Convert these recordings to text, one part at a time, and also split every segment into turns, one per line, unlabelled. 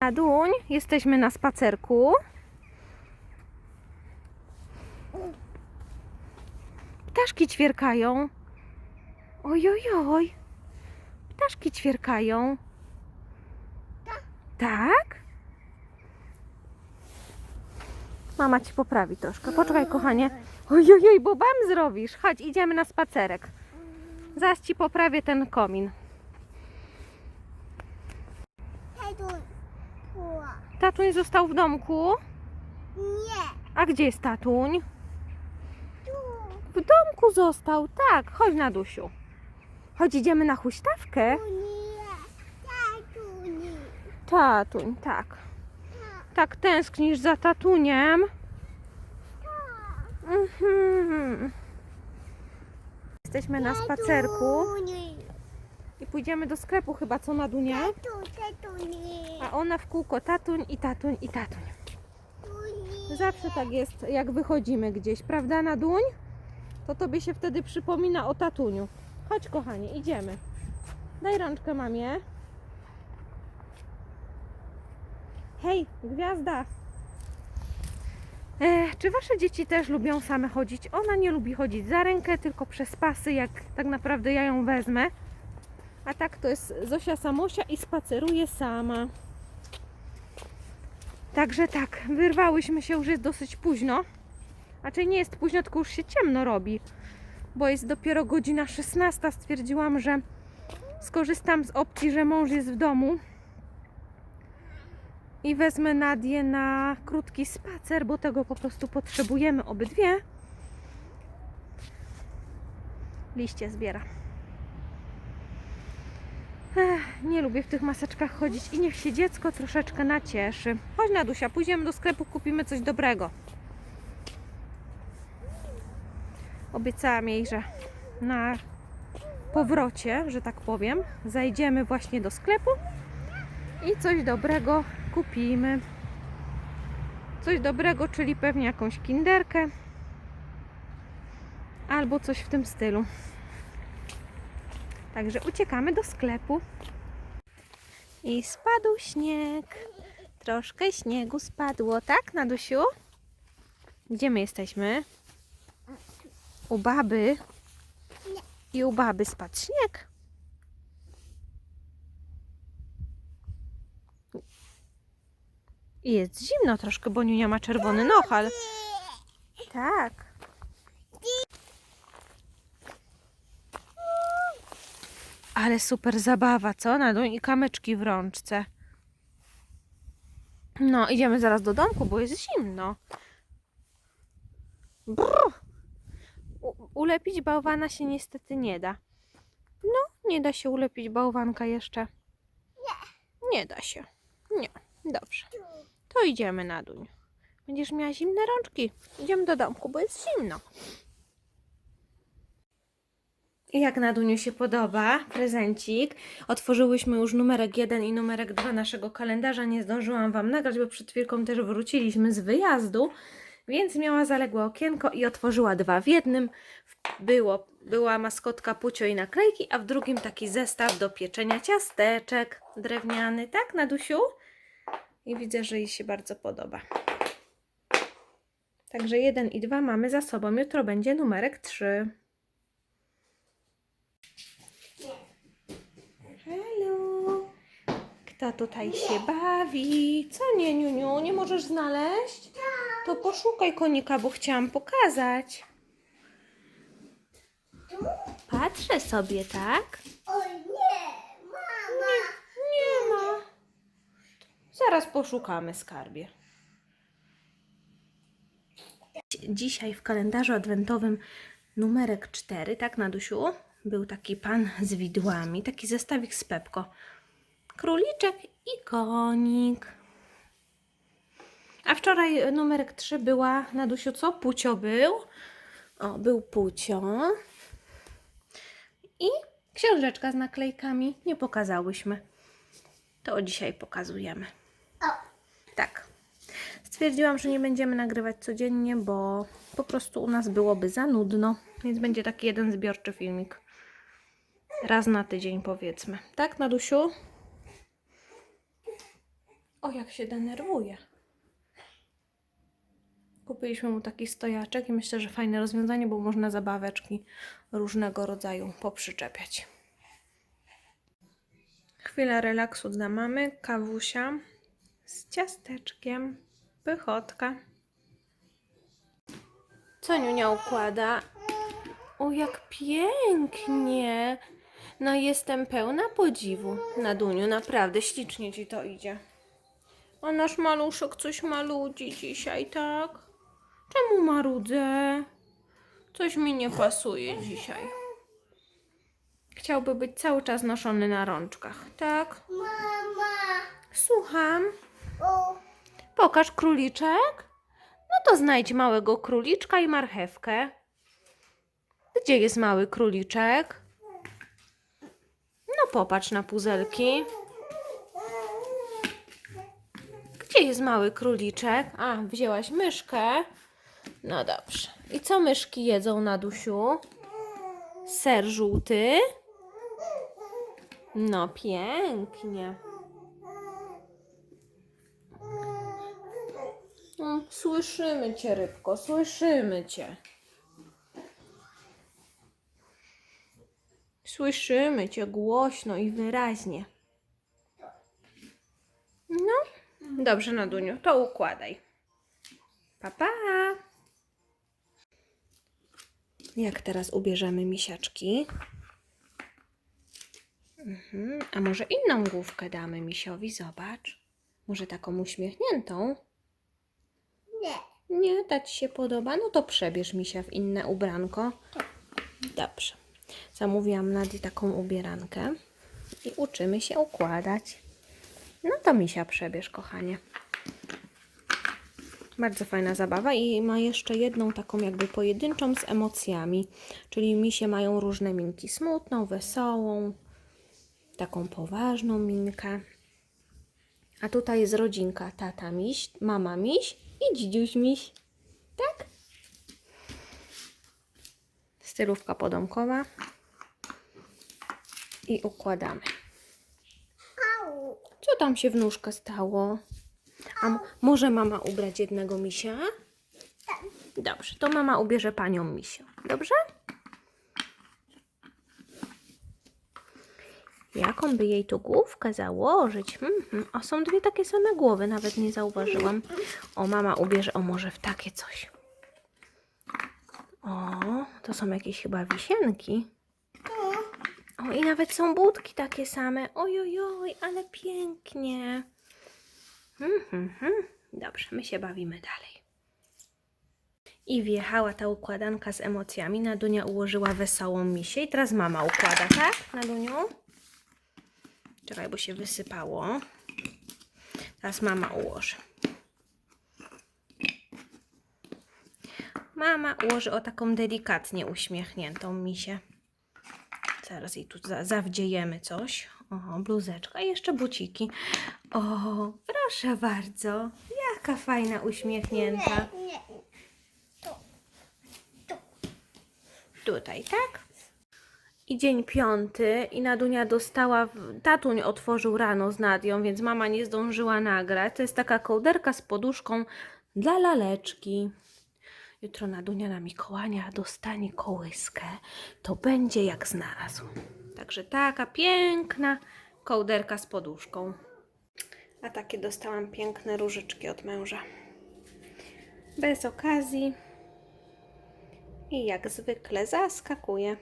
Aduń, jesteśmy na spacerku. Ptaszki ćwierkają. Oj, oj, oj. Ptaszki ćwierkają. Tak? Mama ci poprawi troszkę. Poczekaj, kochanie. Oj, oj, oj, bo bam zrobisz. Chodź, idziemy na spacerek. Zaraz ci poprawię ten komin. Tatuń został w domku.
Nie.
A gdzie jest tatuń?
Tu.
W domku został, tak. Chodź na dusiu. Chodź, idziemy na huśtawkę.
Tu nie. Tatu nie.
Tatuń, tak. Tak tęsknisz za tatuniem. Mhm. Jesteśmy na spacerku
Tu nie.
I pójdziemy do sklepu chyba, co na Dunia?
Tatu, tatu nie.
A ona w kółko tatuń i tatuń i tatuń. Zawsze tak jest, jak wychodzimy gdzieś, prawda, Naduń? To tobie się wtedy przypomina o tatuniu. Chodź, kochanie, idziemy. Daj rączkę mamie. Hej, gwiazda. E, czy wasze dzieci też lubią same chodzić? Ona nie lubi chodzić za rękę, tylko przez pasy, jak tak naprawdę ja ją wezmę. A tak to jest Zosia Samosia i spaceruje sama. Także tak, wyrwałyśmy się, już jest dosyć późno. Raczej nie jest późno, tylko już się ciemno robi. Bo jest dopiero godzina 16. Stwierdziłam, że skorzystam z opcji, że mąż jest w domu. I wezmę Nadię na krótki spacer, bo tego po prostu potrzebujemy obydwie. Liście zbiera. Ech, nie lubię w tych maseczkach chodzić i niech się dziecko troszeczkę nacieszy. Chodź Nadusia, pójdziemy do sklepu, kupimy coś dobrego. Obiecałam jej, że na powrocie, że tak powiem, zajdziemy właśnie do sklepu i coś dobrego kupimy. Coś dobrego, czyli pewnie jakąś kinderkę albo coś w tym stylu. Także uciekamy do sklepu. I spadł śnieg. Troszkę śniegu spadło, tak, Nadusiu? Gdzie my jesteśmy? U baby. I u baby spadł śnieg. I jest zimno troszkę, bo Niunia ma czerwony nohal. Tak. Ale super zabawa, co? Na dół i kamyczki w rączce. No, idziemy zaraz do domku, bo jest zimno. Brr. U- ulepić bałwana się niestety nie da. No, nie da się ulepić bałwanka jeszcze. Nie. Nie da się. Nie. Dobrze. To idziemy na dół. Będziesz miała zimne rączki. Idziemy do domku, bo jest zimno. Jak na Duniu się podoba prezencik? Otworzyłyśmy już numerek 1 i numerek 2 naszego kalendarza. Nie zdążyłam Wam nagrać, bo przed chwilką też wróciliśmy z wyjazdu, więc miała zaległe okienko i otworzyła dwa w jednym. Było, była maskotka Pucio i naklejki, a w drugim taki zestaw do pieczenia ciasteczek drewniany. Tak, Nadusiu? I widzę, że jej się bardzo podoba. Także 1 i 2 mamy za sobą. Jutro będzie numerek 3. Kto tutaj się bawi? Co nie, Niuniu? Nie możesz znaleźć? To poszukaj konika, bo chciałam pokazać. Patrzę sobie, tak?
Oj nie. Mama.
Nie ma. Zaraz poszukamy, skarbie. Dzisiaj w kalendarzu adwentowym numerek 4, tak Nadusiu? Był taki pan z widłami, taki zestawik z Pepko. Króliczek i konik. A wczoraj numerek 3 była, Nadusiu, co? Pucio był. O, był Pucio. I książeczka z naklejkami. Nie pokazałyśmy. To dzisiaj pokazujemy.
O.
Tak. Stwierdziłam, że nie będziemy nagrywać codziennie, bo po prostu u nas byłoby za nudno. Więc będzie taki jeden zbiorczy filmik. Raz na tydzień powiedzmy. Tak, Nadusiu? O, jak się denerwuje. Kupiliśmy mu taki stojaczek i myślę, że fajne rozwiązanie, bo można zabaweczki różnego rodzaju poprzyczepiać. Chwila relaksu dla mamy, kawusia z ciasteczkiem, pychotka. Co Niunia układa? O, jak pięknie! No jestem pełna podziwu. Naduniu, naprawdę ślicznie ci to idzie. A nasz maluszek coś maludzi dzisiaj, tak? Czemu marudzę? Coś mi nie pasuje dzisiaj. Chciałby być cały czas noszony na rączkach, tak?
Mama.
Słucham. Pokaż króliczek. No to znajdź małego króliczka i marchewkę. Gdzie jest mały króliczek? No popatrz na puzelki. Gdzie jest mały króliczek? A, wzięłaś myszkę. No dobrze. I co myszki jedzą na dusiu? Ser żółty. No pięknie. Mm, Słyszymy cię, rybko, słyszymy cię. Słyszymy cię głośno i wyraźnie. Dobrze, Naduniu, to układaj. Pa, pa. Jak teraz ubierzemy misiaczki? Mhm. A może inną główkę damy misiowi, zobacz. Może taką uśmiechniętą?
Nie.
Nie, ta ci się podoba? No to przebierz mi się w inne ubranko. Dobrze. Zamówiłam Nadii taką ubierankę i uczymy się układać. No to misia przebierz, kochanie. Bardzo fajna zabawa i ma jeszcze jedną taką jakby pojedynczą z emocjami. Czyli misie mają różne minki. Smutną, wesołą, taką poważną minkę. A tutaj jest rodzinka. Tata miś, mama miś i dzidziuś miś. Tak? Stylówka podomkowa. I układamy. Co tam się w nóżkę stało? A może mama ubrać jednego misia? Dobrze, to mama ubierze panią misią. Dobrze? Jaką by jej tu główkę założyć? Hmm, hmm. O, są dwie takie same głowy, nawet nie zauważyłam. O, mama ubierze, o może w takie coś. O, to są jakieś chyba wisienki. O, i nawet są budki takie same. Oj, oj, oj, ale pięknie. Hmm, hmm, hmm. Dobrze, my się bawimy dalej. I wjechała ta układanka z emocjami. Nadunia ułożyła wesołą misię. I teraz mama układa, tak, Naduniu? Czekaj, bo się wysypało. Teraz mama ułoży. Mama ułoży o taką delikatnie uśmiechniętą misię. Zaraz jej tu za zawdziejemy coś. O, bluzeczka i jeszcze buciki. O, proszę bardzo. Jaka fajna uśmiechnięta.
Nie.
Tutaj, tak? I dzień piąty i Nadunia dostała, tatuń otworzył rano z Nadią, więc mama nie zdążyła nagrać. To jest taka kołderka z poduszką dla laleczki. Jutro Nadunia na Mikołania dostanie kołyskę. To będzie jak znalazł. Także taka piękna kołderka z poduszką. A takie dostałam piękne różyczki od męża. Bez okazji. I jak zwykle zaskakuje.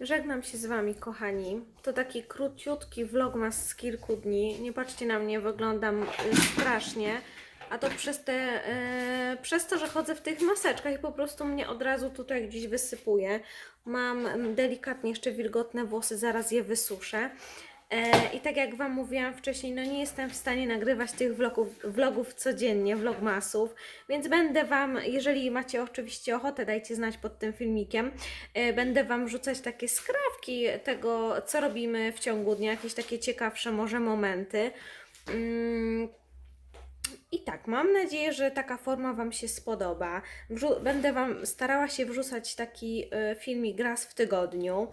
Żegnam się z Wami, kochani. To taki króciutki vlogmas z kilku dni. Nie patrzcie na mnie, wyglądam y, strasznie. A to przez, te, y, przez to, że chodzę w tych maseczkach i po prostu mnie od razu tutaj gdzieś wysypuje. Mam mm, delikatnie jeszcze wilgotne włosy, zaraz je wysuszę. E, I tak jak Wam mówiłam wcześniej, no nie jestem w stanie nagrywać tych vlogów, vlogów codziennie, vlogmasów, więc będę Wam, jeżeli macie oczywiście ochotę, dajcie znać pod tym filmikiem, e, będę Wam rzucać takie skrawki tego, co robimy w ciągu dnia, jakieś takie ciekawsze może momenty. Mm, I tak, mam nadzieję, że taka forma Wam się spodoba. Wrzu- będę Wam starała się wrzucać taki y, filmik raz w tygodniu.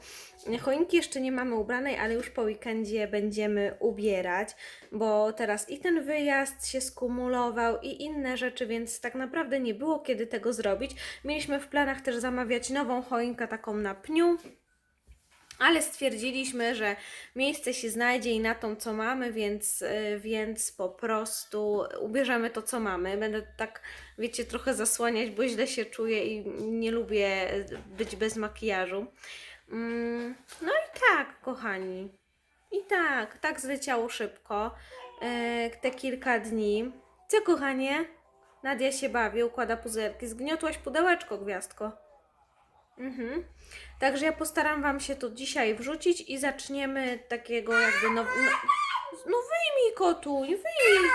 Choinki jeszcze nie mamy ubranej, ale już po weekendzie będziemy ubierać, bo teraz i ten wyjazd się skumulował i inne rzeczy, więc tak naprawdę nie było kiedy tego zrobić. Mieliśmy w planach też zamawiać nową choinkę taką na pniu. Ale stwierdziliśmy, że miejsce się znajdzie i na tą, co mamy, więc, y, więc po prostu ubierzemy to, co mamy. Będę tak, wiecie, trochę zasłaniać, bo źle się czuję i nie lubię być bez makijażu. Mm, No i tak, kochani. I tak, tak zleciało szybko. e, Te kilka dni. Co, kochanie? Nadia się bawi, układa puzelki. Zgniotłaś pudełeczko, gwiazdko. Mhm. Także ja postaram Wam się to dzisiaj wrzucić i zaczniemy takiego jakby no, no, no wyjmij kotu, wyjmij.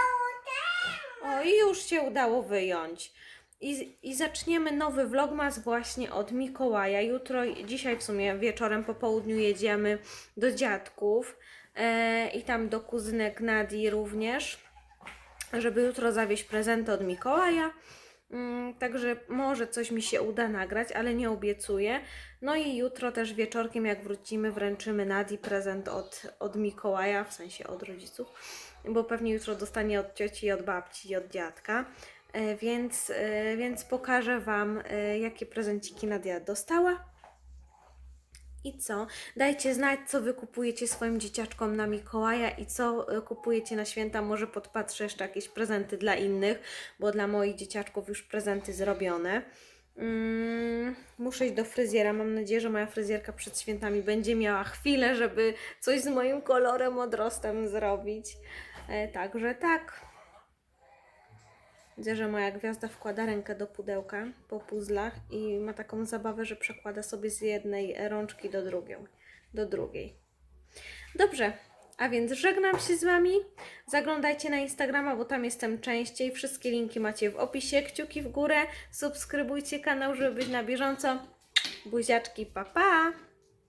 O i już się udało wyjąć. I, I zaczniemy nowy vlogmas właśnie od Mikołaja. Jutro, dzisiaj w sumie wieczorem po południu jedziemy do dziadków e, i tam do kuzynek Nadii również, żeby jutro zawieźć prezenty od Mikołaja. Mm, Także może coś mi się uda nagrać, ale nie obiecuję. No i jutro też wieczorkiem, jak wrócimy, wręczymy Nadii prezent od, od Mikołaja, w sensie od rodziców, bo pewnie jutro dostanie od cioci, od babci i od dziadka. E, Więc, e, więc pokażę Wam, e, jakie prezenciki Nadia dostała. I co? Dajcie znać, co wy kupujecie swoim dzieciaczkom na Mikołaja i co y, kupujecie na święta. Może podpatrzę jeszcze jakieś prezenty dla innych, bo dla moich dzieciaczków już prezenty zrobione. Mm, muszę iść do fryzjera. Mam nadzieję, że moja fryzjerka przed świętami będzie miała chwilę, żeby coś z moim kolorem odrostem zrobić. E, także tak. Widzę, że moja gwiazda wkłada rękę do pudełka po puzzlach i ma taką zabawę, że przekłada sobie z jednej rączki do drugiej. Do drugiej. Dobrze, a więc żegnam się z Wami. Zaglądajcie na Instagrama, bo tam jestem częściej. Wszystkie linki macie w opisie. Kciuki w górę. Subskrybujcie kanał, żeby być na bieżąco. Buziaczki, pa pa!